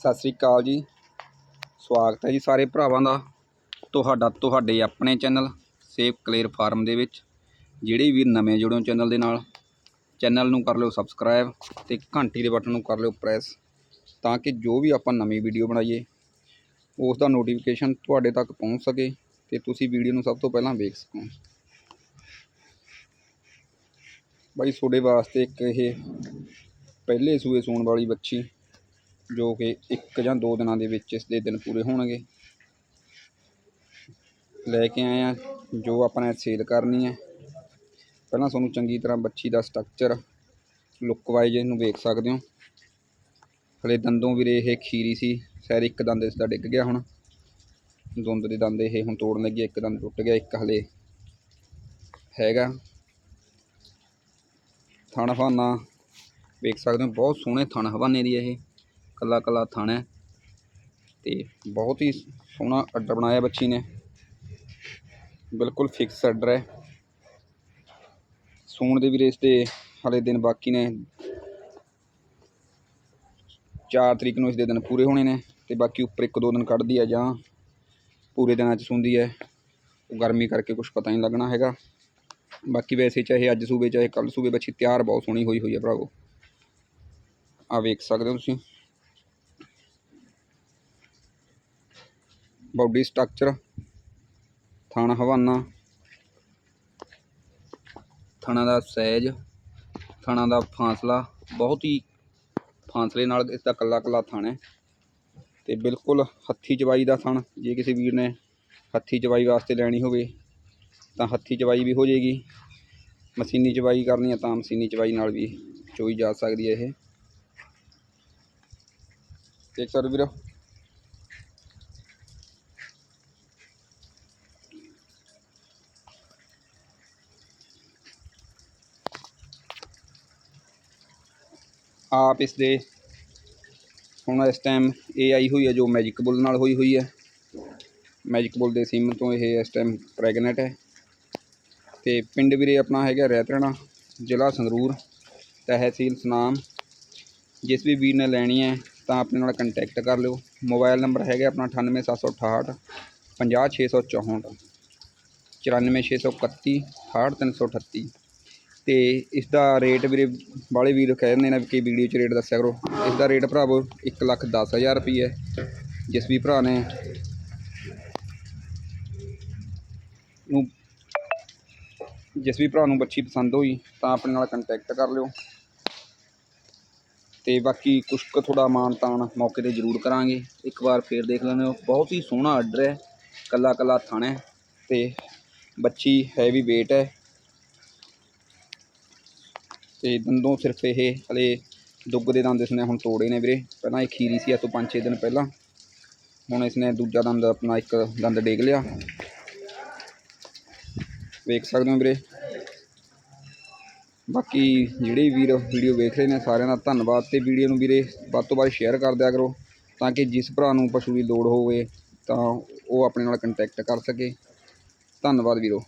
ਸਤਿ ਸ੍ਰੀ ਅਕਾਲ ਜੀ। ਸਵਾਗਤ ਹੈ ਜੀ ਸਾਰੇ ਭਰਾਵਾਂ ਦਾ। ਤੁਹਾਡਾ, ਤੁਹਾਡੇ ਆਪਣੇ ਚੈਨਲ ਸੇਫ ਕਲੀਅਰ ਫਾਰਮ ਦੇ ਵਿੱਚ, ਜਿਹੜੇ ਵੀ ਨਵੇਂ ਜੁੜਿਓ ਚੈਨਲ ਦੇ ਨਾਲ। ਚੈਨਲ ਨੂੰ ਕਰ ਲਿਓ ਸਬਸਕ੍ਰਾਈਬ ਤੇ ਘੰਟੀ ਦੇ ਬਟਨ ਨੂੰ ਕਰ ਲਿਓ ਪ੍ਰੈਸ ਤਾਂ ਕਿ ਜੋ ਵੀ ਆਪਾਂ ਨਵੀਂ ਵੀਡੀਓ ਬਣਾਈਏ, ਉਸ ਦਾ ਨੋਟੀਫਿਕੇਸ਼ਨ ਤੁਹਾਡੇ ਤੱਕ ਪਹੁੰਚ ਸਕੇ ਤੇ ਤੁਸੀਂ ਵੀਡੀਓ ਨੂੰ ਸਭ ਤੋਂ ਪਹਿਲਾਂ ਵੇਖ ਸਕੋ। ਬਾਈ, ਤੁਹਾਡੇ ਵਾਸਤੇ ਇੱਕ ਇਹ ਪਹਿਲੇ ਸੂਏ ਸੂਣ ਵਾਲੀ ਬੱਚੀ ਜੋ ਕਿ ਇੱਕ ਜਾਂ ਦੋ ਦਿਨਾਂ ਦੇ ਵਿੱਚ ਇਸ ਦੇ ਦਿਨ ਪੂਰੇ ਹੋਣਗੇ। ਲੈ ਕੇ ਆਏ ਆ ਜੋ ਆਪਾਂ ਨੇ ਸੇਲ ਕਰਨੀ ਹੈ। ਪਹਿਲਾਂ ਤੁਹਾਨੂੰ ਚੰਗੀ ਤਰ੍ਹਾਂ ਬੱਚੀ ਦਾ ਸਟਰਕਚਰ ਲੁੱਕ ਵਾਈਜ਼ ਇਹਨੂੰ ਵੇਖ ਸਕਦੇ ਹੋ। ਹਲੇ ਦੰਦੋਂ ਵੀਰੇ ਇਹ ਖੀਰੀ ਸੀ, ਸ਼ਾਇਦ ਇੱਕ ਦੰਦ ਇਸ ਦਾ ਡਿੱਗ ਗਿਆ ਹੁਣ। ਦੰਦ ਦੇ ਦੰਦ ਇਹ ਹੁਣ ਤੋੜਨ ਲੱਗੇ, ਇੱਕ ਦੰਦ ਟੁੱਟ ਗਿਆ, ਇੱਕ ਹਲੇ ਹੈਗਾ। ਥਣ ਹਵਾਨਾ ਵੇਖ ਸਕਦੇ ਹੋ, ਬਹੁਤ ਸੋਹਣੇ ਥਣ ਹਵਾਨੇ ਦੀ ਇਹ। ਕੱਲਾ ਕੱਲਾ ਥਣ ਹੈ ਤੇ ਬਹੁਤ ਹੀ ਸੋਹਣਾ ਅੱਡਾ ਬਣਾਇਆ ਬੱਚੀ ਨੇ। ਬਿਲਕੁਲ ਫਿਕਸ ਅੱਡਰ ਹੈ। ਸੂਣ ਦੇ ਵੀ ਰੇਸ ਤੇ ਹਲੇ ਦਿਨ ਬਾਕੀ ਨੇ। 4 ਤਰੀਕ ਨੂੰ ਇਸ ਦੇ ਦਿਨ ਪੂਰੇ ਹੋਣੇ ਨੇ ਤੇ ਬਾਕੀ ਉੱਪਰ ਇੱਕ ਦੋ ਦਿਨ ਕੱਢਦੀ ਹੈ ਜਾਂ ਪੂਰੇ ਦਿਨਾਂ 'ਚ ਸੁੰਦੀ ਹੈ। ਉਹ ਗਰਮੀ ਕਰਕੇ ਕੁਝ ਪਤਾ ਨਹੀਂ ਲੱਗਣਾ ਹੈਗਾ। ਬਾਕੀ ਵੈਸੇ ਚਾਹੇ ਅੱਜ ਸੂਬੇ, ਚਾਹੇ ਕੱਲ ਸੂਬੇ, ਬੱਚੀ ਤਿਆਰ ਬਹੁਤ ਸੋਹਣੀ ਹੋਈ ਹੋਈ ਹੈ ਭਰਾਵੋ। ਆ ਵੇਖ ਸਕਦੇ ਹੋ ਤੁਸੀਂ। ਬਾਡੀ ਸਟਰਕਚਰ, ਥਣ ਹਵਾਨਾ, ਥਣਾ ਦਾ ਸਾਈਜ਼ ਥਣਾ ਦਾ ਫਾਸਲਾ, ਬਹੁਤ ਹੀ ਫਾਸਲੇ ਨਾਲ ਇਸ ਦਾ ਕੱਲਾ ਕੱਲਾ ਥਣ ਹੈ। ਤੇ ਬਿਲਕੁਲ ਹੱਥੀ ਚਵਾਈ ਦਾ ਥਣ, ਜੇ ਕਿਸੇ ਵੀਰ ਨੇ ਹੱਥੀ ਚਵਾਈ ਵਾਸਤੇ ਲੈਣੀ ਹੋਵੇ, ਤਾਂ ਹੱਥੀ ਚਵਾਈ ਵੀ ਹੋ ਜਾਏਗੀ। ਮਸ਼ੀਨੀ ਚਵਾਈ ਕਰਨੀ ਹੈ, ਤਾਂ ਮਸ਼ੀਨੀ ਚਵਾਈ ਨਾਲ ਵੀ ਚੋਈ ਜਾ ਸਕਦੀ ਹੈ ਇਹ। ਦੇਖ ਸਕਦੇ ਵੀਰੋ ਆਪ ਇਸ ਦੇ ਹੁਣ ਇਸ ਟਾਈਮ ਇਹ ਆਈ ਹੋਈ ਹੈ ਜੋ ਮੈਜਿਕ ਬੁੱਲ ਨਾਲ ਹੋਈ ਹੋਈ ਹੈ। ਮੈਜਿਕ ਬੁੱਲ ਦੇ ਸੀਮਨ ਤੋਂ ਇਹ ਇਸ ਟਾਈਮ ਪ੍ਰੈਗਨੈਂਟ ਹੈ। ਤੇ ਪਿੰਡ ਵੀਰੇ ਆਪਣਾ ਹੈਗਾ ਰੈਤਰਣਾ, ਜ਼ਿਲ੍ਹਾ ਸੰਗਰੂਰ, ਤਹਿਸੀਲ ਸੁਨਾਮ। ਜਿਸ ਵੀ ਵੀਰ ਨੇ ਲੈਣੀ ਹੈ ਤਾਂ ਆਪਣੇ ਨਾਲ ਕੰਟੈਕਟ ਕਰ ਲਿਓ। ਮੋਬਾਈਲ ਨੰਬਰ ਹੈਗਾ ਆਪਣਾ 98768 50664 94631 68338 ਅਤੇ ਇਸ ਦਾ ਰੇਟ ਵੀਰੇ ਬਾਲੇ ਵੀਰ ਕਹਿ ਦਿੰਦੇ ਨੇ ਕਿ ਵੀਡੀਓ 'ਚ ਰੇਟ ਦੱਸਿਆ ਕਰੋ। ਇਸ ਦਾ ਰੇਟ ਭਰਾਵੋ ਇੱਕ ਲੱਖ ਦਸ ਹਜ਼ਾਰ ਰੁਪਈਆ ਜਿਸ ਵੀ ਭਰਾ ਨੇ ਨੂੰ ਜਿਸ ਵੀ ਭਰਾ ਨੂੰ ਬੱਚੀ ਪਸੰਦ ਹੋਈ ਤਾਂ ਆਪਣੇ ਨਾਲ ਕੰਟੈਕਟ ਕਰ ਲਿਓ। ਤੇ ਬਾਕੀ ਕੁਛ ਕੁ ਥੋੜਾ ਮਾਨ ਤਾਨ ਮੌਕੇ ਤੇ ਜ਼ਰੂਰ ਕਰਾਂਗੇ। ਇੱਕ ਵਾਰ ਫੇਰ ਦੇਖ ਲੈਂਦੇ ਹੋ, ਬਹੁਤ ਹੀ ਸੋਹਣਾ ਆਰਡਰ ਹੈ। ਕੱਲਾ ਕੱਲਾ ਥਣ ਹੈ ਤੇ ਬੱਚੀ ਹੈਵੀ weight ਹੈ। ਤੇ ਦੰਦੋਂ ਸਿਰਫ ਇਹ ਹਲੇ ਦੁੱਗ ਦੇ ਦੰਦ ਇਸਨੇ ਹੁਣ ਤੋੜੇ ਨੇ ਵੀਰੇ। ਪਹਿਲਾਂ ਇਹ ਖੀਰੀ ਸੀ ਅੱਜ ਤੋਂ 5-6 ਦਿਨ ਪਹਿਲਾਂ। ਹੁਣ ਇਸਨੇ ਦੂਜਾ ਦੰਦ ਆਪਣਾ ਇੱਕ ਦੰਦ ਡੇਗ ਲਿਆ। ਵੇਖ ਸਕਦੇ ਹੋ ਵੀਰੇ। ਬਾਕੀ ਜਿਹੜੇ ਵੀਰ ਵੀਡੀਓ ਵੇਖ ਰਹੇ ਨੇ ਸਾਰਿਆਂ ਦਾ ਧੰਨਵਾਦ ਤੇ ਵੀਡੀਓ ਨੂੰ ਵੀਰੇ ਵੱਧ ਤੋਂ ਵੱਧ ਸ਼ੇਅਰ ਕਰ ਦਿਆ ਕਰੋ ਤਾਂ ਕਿ ਜਿਸ ਭਰਾ ਨੂੰ ਪਸ਼ੂ ਦੀ ਲੋੜ ਹੋਵੇ ਤਾਂ ਉਹ ਆਪਣੇ ਨਾਲ ਕੰਟੈਕਟ ਕਰ ਸਕੇ। ਧੰਨਵਾਦ ਵੀਰੋ।